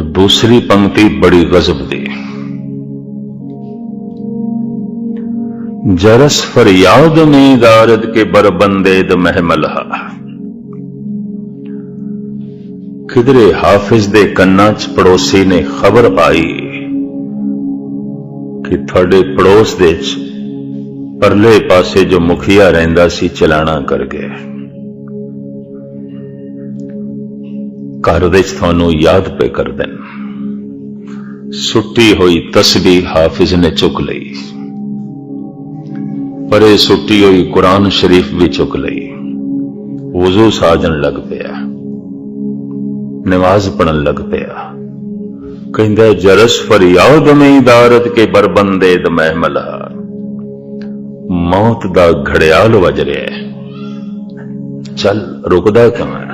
ਦੂਸਰੀ ਪੰਕਤੀ ਬੜੀ ਗਜ਼ਬ ਦੀ ਜਰਸ जरस फरियाद में दारद के बर बंदेद महमलहा ਕਿਧਰੇ ਹਾਫਿਜ਼ ਦੇ ਕੰਨਾਂ 'ਚ ਪੜੋਸੀ ਨੇ ਖਬਰ ਪਾਈ ਕਿ ਤੁਹਾਡੇ ਪੜੋਸ ਦੇ 'ਚ ਪਰਲੇ ਪਾਸੇ ਜੋ ਮੁਖੀਆ ਰਹਿੰਦਾ ਸੀ ਚਲਾਣਾ ਕਰ ਗਿਆ ਘਰ ਵਿੱਚ ਤੁਹਾਨੂੰ ਯਾਦ ਪੇ ਕਰ ਦੇਣ। ਸੁੱਟੀ ਹੋਈ ਤਸਬੀਹ ਹਾਫਿਜ਼ ਨੇ ਚੁੱਕ ਲਈ। ਪਰੇ ਸੁੱਟੀ ਹੋਈ ਕੁਰਾਨ ਸ਼ਰੀਫ ਵੀ ਚੁੱਕ ਲਈ। ਵਜ਼ੂ ਸਾਜਣ ਲੱਗ ਪਿਆ। ਨਮਾਜ਼ ਪੜਨ ਲੱਗ ਪਿਆ। ਕਹਿੰਦਾ, ਜਰਸ ਫਰਿਆਦ ਮੈਂ ਇਦਾਰਤ ਕੇ ਬਰਬੰਦੇ ਦ ਮਹਿਮਲਾ ਮੌਤ ਦਾ ਘੜਿਆਲ ਵੱਜ ਰਿਹਾ ਚੱਲ, ਰੁਕਦਾ ਕਿਉਂ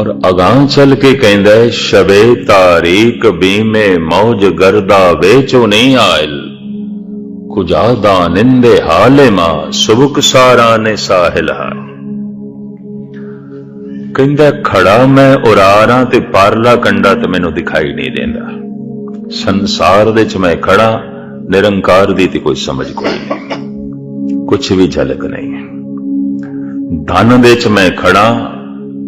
ਔਰ ਅਗਾਂ ਚੱਲ ਕੇ ਕਹਿੰਦਾ ਹੈ, ਸ਼ਬੇ ਤਾਰੀਕ ਬੀਮੇ ਮੌਜ ਗਰਦਾ ਵੇਚੋ ਨਹੀਂ ਆਇਲ। ਕੁਜਾਦਾ ਨਿੰਦੇ ਹਾਲੇ ਮਾ, ਸੁਬਕ ਸਾਰਾ ਨੇ ਸਾਹਿਲ ਕਹਿੰਦਾ, ਖੜਾ ਮੈਂ ਉਰਾਰਾਂ ਤੇ ਪਰਲਾ ਕੰਡਾ ਤੇ ਮੈਨੂੰ ਦਿਖਾਈ ਨਹੀਂ ਦਿੰਦਾ। ਸੰਸਾਰ ਦੇ ਚ ਮੈਂ ਖੜਾ, ਨਿਰੰਕਾਰ ਦੀ ਤੇ ਕੋਈ ਸਮਝ ਕੋਈ ਨਹੀਂ। ਕੁਝ ਵੀ ਝਲਕ ਨਹੀਂ। ਧਨ ਦੇ ਚ ਮੈਂ ਖੜਾ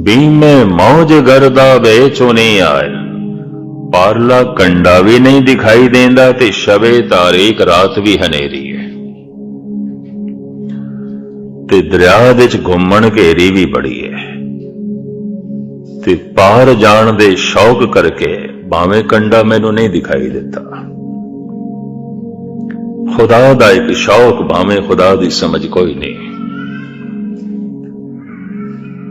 ਬੀਮੇ ਮੌਜ ਗਰਦਾ ਨਹੀਂ ਆਇਆ। ਪਾਰਲਾ ਕੰਡਾ ਵੀ ਨਹੀਂ ਦਿਖਾਈ ਦਿੰਦਾ ਤੇ ਸ਼ਬੇ ਤਾਰੀਖ ਰਾਤ ਵੀ ਹਨੇਰੀ ਹੈ। ਤੇ ਦਰਿਆ ਵਿੱਚ ਘੁੰਮਣ ਘੇਰੀ ਵੀ ਬੜੀ ਹੈ। ਤੇ ਪਾਰ ਜਾਣ ਦੇ ਸ਼ੌਕ ਕਰਕੇ ਭਾਵੇਂ ਕੰਡਾ ਮੈਨੂੰ ਨਹੀਂ ਦਿਖਾਈ ਦਿੱਤਾ। ਖੁਦਾ ਦਾ ਇੱਕ ਸ਼ੌਕ ਭਾਵੇਂ ਖੁਦਾ ਦੀ ਸਮਝ ਕੋਈ ਨਹੀਂ।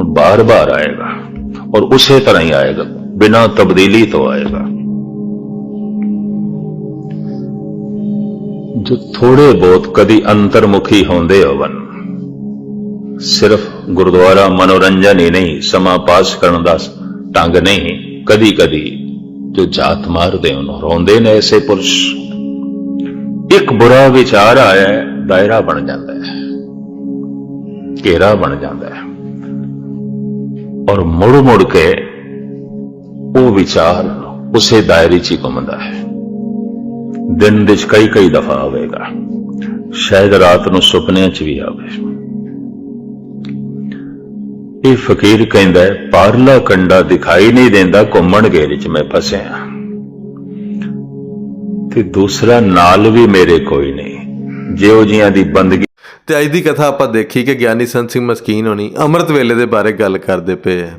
ਹੁਣ ਬਾਰ-ਬਾਰ ਆਏਗਾ ਔਰ ਉਸੇ ਤਰ੍ਹਾਂ ਹੀ ਆਏਗਾ, ਬਿਨਾਂ ਤਬਦੀਲੀ ਤੋਂ ਆਏਗਾ। ਜੋ ਥੋੜੇ ਬਹੁਤ ਕਦੀ ਅੰਤਰਮੁਖੀ ਹੁੰਦੇ ਹੋਵਨ, ਸਿਰਫ ਗੁਰਦੁਆਰਾ ਮਨੋਰੰਜਨ ਹੀ ਨਹੀਂ, ਸਮਾਂ ਪਾਸ ਕਰਨ ਦਾ ਢੰਗ ਨਹੀਂ ਕਦੀ ਕਦੀ ਜੋ ਜਾਤ ਮਾਰਦੇ ਉਹਨੂੰ ਰੋਂਦੇ ਨੇ ਐਸੇ ਪੁਰਸ਼। ਇੱਕ ਬੁਰਾ ਵਿਚਾਰ ਆਇਆ, ਦਾਇਰਾ ਬਣ ਜਾਂਦਾ ਹੈ, ਘੇਰਾ ਬਣ ਜਾਂਦਾ ਹੈ। ਔਰ ਮੁੜ ਮੁੜ ਕੇ ਉਹ ਵਿਚਾਰ ਉਸੇ ਦਾਇਰੇ 'ਚ ਹੀ ਘੁੰਮਦਾ ਹੈ। ਦਿਨ ਦੇ 'ਚ ਕਈ ਕਈ ਦਫਾ ਆਵੇਗਾ। ਸ਼ਾਇਦ ਰਾਤ ਨੂੰ ਸੁਪਨਿਆਂ 'ਚ ਵੀ ਆਵੇ। ਇਹ ਫਕੀਰ ਕਹਿੰਦਾ ਹੈ, ਪਾਰਲਾ ਕੰਡਾ ਦਿਖਾਈ ਨਹੀਂ ਦਿੰਦਾ, ਘੁੰਮਣ ਘੇਰੇ 'ਚ ਮੈਂ ਫਸਿਆ ਤੇ ਦੂਸਰਾ, ਨਾਲ ਵੀ ਮੇਰੇ ਕੋਈ ਨਹੀਂ। ਜਿਉ ਜੀਆਂ ਦੀ ਬੰਦਗੀ ਤੇ ਅੱਜ ਦੀ ਕਥਾ ਆਪਾਂ ਦੇਖੀ ਕਿ ਗਿਆਨੀ ਸੰਤ ਸਿੰਘ ਮਸਕੀਨ ਹੋਣੀ ਅੰਮ੍ਰਿਤ ਵੇਲੇ ਦੇ ਬਾਰੇ ਗੱਲ ਕਰਦੇ ਪਏ ਆ।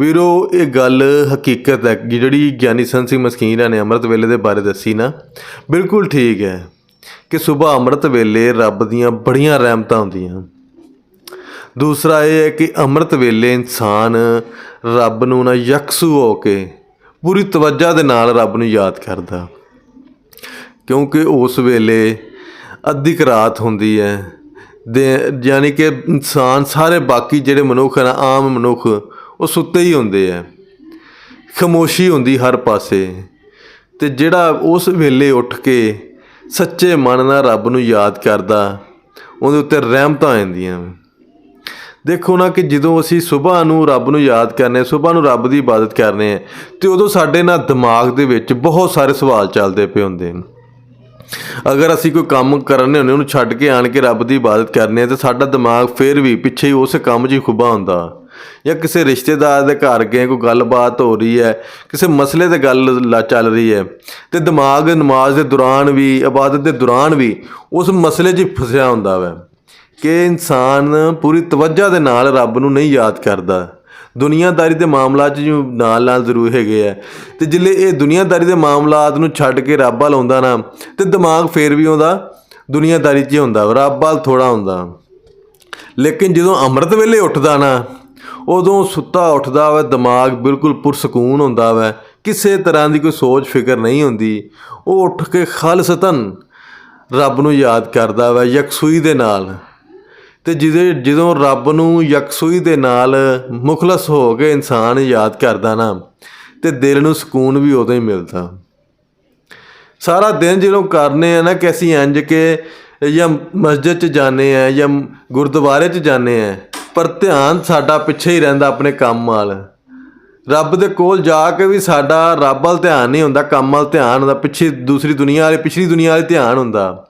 ਵੀਰੋ, ਇਹ ਗੱਲ ਹਕੀਕਤ ਹੈ ਕਿ ਜਿਹੜੀ ਗਿਆਨੀ ਸੰਤ ਸਿੰਘ ਮਸਕੀਨ ਨੇ ਅੰਮ੍ਰਿਤ ਵੇਲੇ ਦੇ ਬਾਰੇ ਦੱਸੀ ਨਾ, ਬਿਲਕੁਲ ਠੀਕ ਹੈ ਕਿ ਸਵੇਰ ਅੰਮ੍ਰਿਤ ਵੇਲੇ ਰੱਬ ਦੀਆਂ ਬੜੀਆਂ ਰਹਿਮਤਾਂ ਹੁੰਦੀਆਂ। ਦੂਸਰਾ ਇਹ ਹੈ ਕਿ ਅੰਮ੍ਰਿਤ ਵੇਲੇ ਇਨਸਾਨ ਰੱਬ ਨੂੰ ਨਾ ਯਕਸੂ ਹੋ ਕੇ ਪੂਰੀ ਤਵੱਜਾ ਦੇ ਨਾਲ ਰੱਬ ਨੂੰ ਯਾਦ ਕਰਦਾ। ਕਿਉਂਕਿ ਉਸ ਵੇਲੇ ਅੱਧੀ ਕੁ ਰਾਤ ਹੁੰਦੀ ਹੈ ਦੇ ਯਾਨੀ ਕਿ ਇਨਸਾਨ ਸਾਰੇ ਬਾਕੀ ਜਿਹੜੇ ਮਨੁੱਖ ਹਨ, ਆਮ ਮਨੁੱਖ, ਉਹ ਸੁੱਤੇ ਹੀ ਹੁੰਦੇ ਆ। ਖਮੋਸ਼ੀ ਹੁੰਦੀ ਹਰ ਪਾਸੇ। ਤੇ ਜਿਹੜਾ ਉਸ ਵੇਲੇ ਉੱਠ ਕੇ ਸੱਚੇ ਮਨ ਨਾਲ ਰੱਬ ਨੂੰ ਯਾਦ ਕਰਦਾ, ਉਹਦੇ ਉੱਤੇ ਰਹਿਮਤਾਂ ਆਉਂਦੀਆਂ। ਦੇਖੋ ਨਾ ਕਿ ਜਦੋਂ ਅਸੀਂ ਸਵੇਰ ਨੂੰ ਰੱਬ ਨੂੰ ਯਾਦ ਕਰਨੇ ਸਵੇਰ ਨੂੰ ਰੱਬ ਦੀ ਇਬਾਦਤ ਕਰਨੇ ਆ ਤੇ ਉਦੋਂ ਸਾਡੇ ਨਾਲ ਦਿਮਾਗ ਦੇ ਵਿੱਚ ਬਹੁਤ ਸਾਰੇ ਸਵਾਲ ਚੱਲਦੇ ਪਏ ਹੁੰਦੇ ਨੇ ਅਗਰ ਅਸੀਂ ਕੋਈ ਕੰਮ ਕਰਨੇ ਹੁੰਦੇ, ਉਹਨੂੰ ਛੱਡ ਕੇ ਆਣ ਕੇ ਰੱਬ ਦੀ ਇਬਾਦਤ ਕਰਨੇ ਆ ਤੇ ਸਾਡਾ ਦਿਮਾਗ ਫੇਰ ਵੀ ਪਿੱਛੇ ਹੀ ਉਸ ਕੰਮ 'ਚ ਹੀ ਖੁੱਬਾ ਹੁੰਦਾ। ਜਾਂ ਕਿਸੇ ਰਿਸ਼ਤੇਦਾਰ ਦੇ ਘਰ ਗਏ, ਕੋਈ ਗੱਲਬਾਤ ਹੋ ਰਹੀ ਹੈ, ਕਿਸੇ ਮਸਲੇ ਤੇ ਗੱਲ ਲ- ਚੱਲ ਰਹੀ ਹੈ, ਤੇ ਦਿਮਾਗ ਨਮਾਜ਼ ਦੇ ਦੌਰਾਨ ਵੀ, ਇਬਾਦਤ ਦੇ ਦੌਰਾਨ ਵੀ ਉਸ ਮਸਲੇ 'ਚ ਹੀ ਫਸਿਆ ਹੁੰਦਾ ਵੈ, ਕਿ ਇਨਸਾਨ ਪੂਰੀ ਤਵੱਜਾ ਦੇ ਨਾਲ ਰੱਬ ਨੂੰ ਨਹੀਂ ਯਾਦ ਕਰਦਾ। ਦੁਨੀਆਦਾਰੀ ਦੇ ਮਾਮਲਾ 'ਚ ਜੋ ਨਾਲ ਨਾਲ ਜ਼ਰੂਰ ਹੈਗੇ ਆ। ਤੇ ਜਿੱਲੇ ਇਹ ਦੁਨੀਆਦਾਰੀ ਦੇ ਮਾਮਲਾਤ ਨੂੰ ਛੱਡ ਕੇ ਰੱਬ ਵੱਲ ਆਉਂਦਾ ਨਾ ਤੇ ਦਿਮਾਗ ਫੇਰ ਵੀ ਆਉਂਦਾ ਦੁਨੀਆਦਾਰੀ 'ਚ ਹੀ ਹੁੰਦਾ ਵਾ, ਰੱਬ ਵੱਲ ਥੋੜਾ ਹੁੰਦਾ। ਲੇਕਿਨ ਜਦੋਂ ਅੰਮ੍ਰਿਤ ਵੇਲੇ ਉੱਠਦਾ ਨਾ ਉਦੋਂ ਸੁੱਤਾ ਉੱਠਦਾ ਵਾ ਦਿਮਾਗ ਬਿਲਕੁਲ ਪੁਰਸਕੂਨ ਹੁੰਦਾ ਵਾ। ਕਿਸੇ ਤਰ੍ਹਾਂ ਦੀ ਕੋਈ ਸੋਚ ਫਿਕਰ ਨਹੀਂ ਹੁੰਦੀ। ਉਹ ਉੱਠ ਕੇ ਖਾਲਸਤਨ ਰੱਬ ਨੂੰ ਯਾਦ ਕਰਦਾ ਵਾ ਯਕਸੂਈ ਦੇ ਨਾਲ। ਤੇ ਜਿਹਦੇ ਜਦੋਂ ਰੱਬ ਨੂੰ ਯਕਸੂਈ ਦੇ ਨਾਲ ਮੁਖਲਸ ਹੋ ਕੇ ਇਨਸਾਨ ਯਾਦ ਕਰਦਾ ਨਾ, ਤੇ ਦਿਲ ਨੂੰ ਸਕੂਨ ਵੀ ਉਦੋਂ ਹੀ ਮਿਲਦਾ। ਸਾਰਾ ਦਿਨ ਜਦੋਂ ਕਰਨੇ ਆ ਨਾ ਕਿ ਅਸੀਂ ਇੰਜ ਕੇ ਜਾਂ ਮਸਜਿਦ 'ਚ ਜਾਂਦੇ ਆ ਜਾਂ ਗੁਰਦੁਆਰੇ 'ਚ ਜਾਂਦੇ ਆ, ਪਰ ਧਿਆਨ ਸਾਡਾ ਪਿੱਛੇ ਹੀ ਰਹਿੰਦਾ ਆਪਣੇ ਕੰਮ ਵਾਲ। ਰੱਬ ਦੇ ਕੋਲ ਜਾ ਕੇ ਵੀ ਸਾਡਾ ਰੱਬ ਵੱਲ ਧਿਆਨ ਨਹੀਂ ਹੁੰਦਾ, ਕੰਮ ਵੱਲ ਧਿਆਨ ਹੁੰਦਾ, ਪਿੱਛੇ ਦੂਸਰੀ ਦੁਨੀਆ ਵਾਲੇ, ਪਿਛਲੀ ਦੁਨੀਆ ਵਾਲੇ ਧਿਆਨ ਹੁੰਦਾ।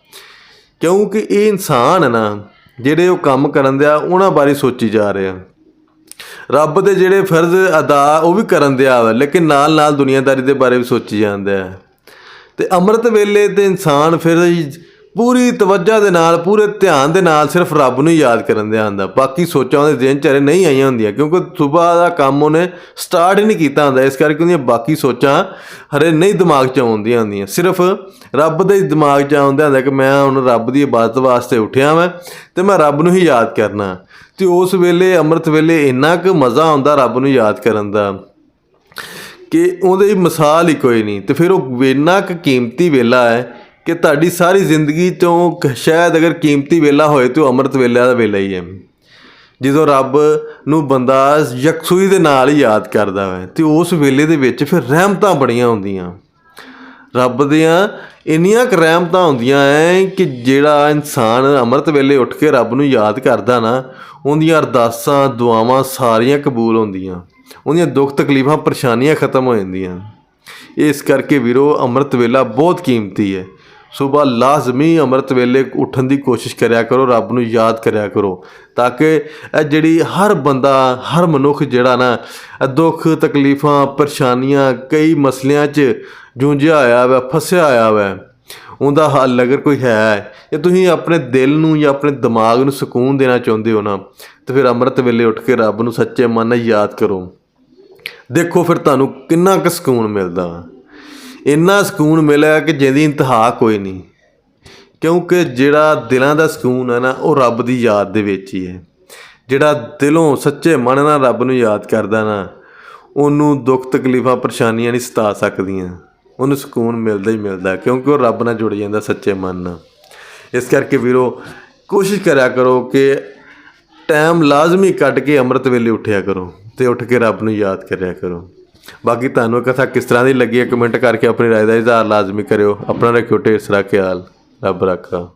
ਕਿਉਂਕਿ ਇਹ ਇਨਸਾਨ ਹੈ ਨਾ ਜਿਹੜੇ ਉਹ ਕੰਮ ਕਰਨ ਦਿਆ, ਉਹਨਾਂ ਬਾਰੇ ਸੋਚੀ ਜਾ ਰਹੇ ਆ। ਰੱਬ ਦੇ ਜਿਹੜੇ ਫਰਜ਼ ਅਦਾ, ਉਹ ਵੀ ਕਰਨ ਦਿਆ ਵਾ, ਲੇਕਿਨ ਨਾਲ ਨਾਲ ਦੁਨੀਆਦਾਰੀ ਦੇ ਬਾਰੇ ਵੀ ਸੋਚੀ ਜਾਂਦਾ ਹੈ ਤੇ ਅੰਮ੍ਰਿਤ ਵੇਲੇ ਤੇ ਇਨਸਾਨ ਫਿਰ ਪੂਰੀ ਤਵੱਜਾ ਦੇ ਨਾਲ, ਪੂਰੇ ਧਿਆਨ ਦੇ ਨਾਲ ਸਿਰਫ ਰੱਬ ਨੂੰ ਹੀ ਯਾਦ ਕਰਨ ਦੇ ਆਂਦਾ ਬਾਕੀ ਸੋਚਾਂ ਉਹਦੇ ਦਿਨ ਚਰੇ ਨਹੀਂ ਆਈਆਂ ਹੁੰਦੀਆਂ, ਕਿਉਂਕਿ ਸਵੇਰ ਦਾ ਕੰਮ ਉਹਨੇ ਸਟਾਰਟ ਹੀ ਨਹੀਂ ਕੀਤਾ ਹੁੰਦਾ। ਇਸ ਕਰਕੇ ਉਹਦੀਆਂ ਬਾਕੀ ਸੋਚਾਂ ਹਰੇ ਨਹੀਂ ਦਿਮਾਗ 'ਚ ਆਉਂਦੀਆਂ ਹੁੰਦੀਆਂ। ਸਿਰਫ ਰੱਬ ਦੇ ਦਿਮਾਗ 'ਚ ਆਉਂਦਾ ਹੁੰਦਾ ਕਿ ਮੈਂ ਹੁਣ ਰੱਬ ਦੀ ਇਬਾਦਤ ਵਾਸਤੇ ਉੱਠਿਆ ਮੈਂ ਤੇ ਮੈਂ ਰੱਬ ਨੂੰ ਹੀ ਯਾਦ ਕਰਨਾ। ਤੇ ਉਸ ਵੇਲੇ, ਅੰਮ੍ਰਿਤ ਵੇਲੇ ਇੰਨਾ ਕੁ ਮਜ਼ਾ ਆਉਂਦਾ ਰੱਬ ਨੂੰ ਯਾਦ ਕਰਨ ਦਾ ਕਿ ਉਹਦੀ ਮਿਸਾਲ ਹੀ ਕੋਈ ਨਹੀਂ। ਤੇ ਫਿਰ ਉਹ ਇੰਨਾ ਕੁ ਕੀਮਤੀ ਵੇਲਾ ਹੈ ਕਿ ਤੁਹਾਡੀ ਸਾਰੀ ਜ਼ਿੰਦਗੀ ਤੋਂ ਕ- ਸ਼ਾਇਦ ਅਗਰ ਕੀਮਤੀ ਵੇਲਾ ਹੋਏ ਤੇ ਉਹ ਅੰਮ੍ਰਿਤ ਵੇਲਾ ਦਾ ਵੇਲਾ ਹੀ ਹੈ। ਜਦੋਂ ਰੱਬ ਨੂੰ ਬੰਦਾ ਯਕਸੂਈ ਦੇ ਨਾਲ ਹੀ ਯਾਦ ਕਰਦਾ ਹੈ ਤੇ ਉਸ ਵੇਲੇ ਦੇ ਵਿੱਚ ਫਿਰ ਰਹਿਮਤਾਂ ਬੜੀਆਂ ਹੁੰਦੀਆਂ। ਰੱਬ ਦੀਆਂ ਇੰਨੀਆਂ ਕੁ ਰਹਿਮਤਾਂ ਹੁੰਦੀਆਂ ਐ ਕਿ ਜਿਹੜਾ ਇਨਸਾਨ ਅੰਮ੍ਰਿਤ ਵੇਲੇ ਉੱਠ ਕੇ ਰੱਬ ਨੂੰ ਯਾਦ ਕਰਦਾ ਨਾ, ਉਹਦੀਆਂ ਅਰਦਾਸਾਂ, ਦੁਆਵਾਂ ਸਾਰੀਆਂ ਕਬੂਲ ਹੁੰਦੀਆਂ। ਉਹਦੀਆਂ ਦੁੱਖ ਤਕਲੀਫਾਂ, ਪਰੇਸ਼ਾਨੀਆਂ ਖਤਮ ਹੋ ਜਾਂਦੀਆਂ। ਇਸ ਕਰਕੇ ਵੀਰੋ, ਅੰਮ੍ਰਿਤ ਵੇਲਾ ਬਹੁਤ ਕੀਮਤੀ ਹੈ। ਸਵੇਰ ਲਾਜ਼ਮੀ ਅੰਮ੍ਰਿਤ ਵੇਲੇ ਉੱਠਣ ਦੀ ਕੋਸ਼ਿਸ਼ ਕਰਿਆ ਕਰੋ, ਰੱਬ ਨੂੰ ਯਾਦ ਕਰਿਆ ਕਰੋ, ਤਾਂ ਕਿ ਇਹ ਜਿਹੜੀ ਹਰ ਬੰਦਾ, ਹਰ ਮਨੁੱਖ ਜਿਹੜਾ ਨਾ ਦੁੱਖ, ਤਕਲੀਫਾਂ, ਪਰੇਸ਼ਾਨੀਆਂ, ਕਈ ਮਸਲਿਆਂ 'ਚ ਜੂਝਿਆ ਹੋਇਆ ਵਾ, ਫਸਿਆ ਹੋਇਆ ਵਾ, ਉਹਦਾ ਹੱਲ ਅਗਰ ਕੋਈ ਹੈ, ਜੇ ਤੁਸੀਂ ਆਪਣੇ ਦਿਲ ਨੂੰ ਜਾਂ ਆਪਣੇ ਦਿਮਾਗ ਨੂੰ ਸਕੂਨ ਦੇਣਾ ਚਾਹੁੰਦੇ ਹੋ ਨਾ, ਤੇ ਫਿਰ ਅੰਮ੍ਰਿਤ ਵੇਲੇ ਉੱਠ ਕੇ ਰੱਬ ਨੂੰ ਸੱਚੇ ਮਨ ਨਾਲ ਯਾਦ ਕਰੋ। ਦੇਖੋ ਫਿਰ ਤੁਹਾਨੂੰ ਕਿੰਨਾ ਕੁ ਸਕੂਨ ਮਿਲਦਾ। ਇੰਨਾ ਸਕੂਨ ਮਿਲਿਆ ਕਿ ਜਿਹਦੀ ਇੰਤਹਾ ਕੋਈ ਨਹੀਂ। ਕਿਉਂਕਿ ਜਿਹੜਾ ਦਿਲਾਂ ਦਾ ਸਕੂਨ ਹੈ ਨਾ, ਉਹ ਰੱਬ ਦੀ ਯਾਦ ਦੇ ਵਿੱਚ ਹੀ ਹੈ। ਜਿਹੜਾ ਦਿਲੋਂ ਸੱਚੇ ਮਨ ਨਾਲ ਰੱਬ ਨੂੰ ਯਾਦ ਕਰਦਾ ਨਾ, ਉਹਨੂੰ ਦੁੱਖ ਤਕਲੀਫਾਂ, ਪਰੇਸ਼ਾਨੀਆਂ ਨਹੀਂ ਸਤਾ ਸਕਦੀਆਂ। ਉਹਨੂੰ ਸਕੂਨ ਮਿਲਦਾ ਹੀ ਮਿਲਦਾ, ਕਿਉਂਕਿ ਉਹ ਰੱਬ ਨਾਲ ਜੁੜ ਜਾਂਦਾ ਸੱਚੇ ਮਨ ਨਾਲ। ਇਸ ਕਰਕੇ ਵੀਰੋ, ਕੋਸ਼ਿਸ਼ ਕਰਿਆ ਕਰੋ ਕਿ ਟਾਈਮ ਲਾਜ਼ਮੀ ਕੱਢ ਕੇ ਅੰਮ੍ਰਿਤ ਵੇਲੇ ਉੱਠਿਆ ਕਰੋ ਤੇ ਉੱਠ ਕੇ ਰੱਬ ਨੂੰ ਯਾਦ ਕਰਿਆ ਕਰੋ। ਬਾਕੀ ਤੁਹਾਨੂੰ ਇਹ ਕਥਾ ਕਿਸ ਤਰ੍ਹਾਂ ਦੀ ਲੱਗੀ ਹੈ ਕਮੈਂਟ ਕਰਕੇ ਆਪਣੀ ਰਾਏ ਦਾ ਇਜ਼ਹਾਰ ਲਾਜ਼ਮੀ ਕਰਿਓ। ਆਪਣਾ ਰੱਖਿਓ ਢੇਰ ਸਾਰਾ ਖਿਆਲ। ਰੱਬ ਰੱਖਾ।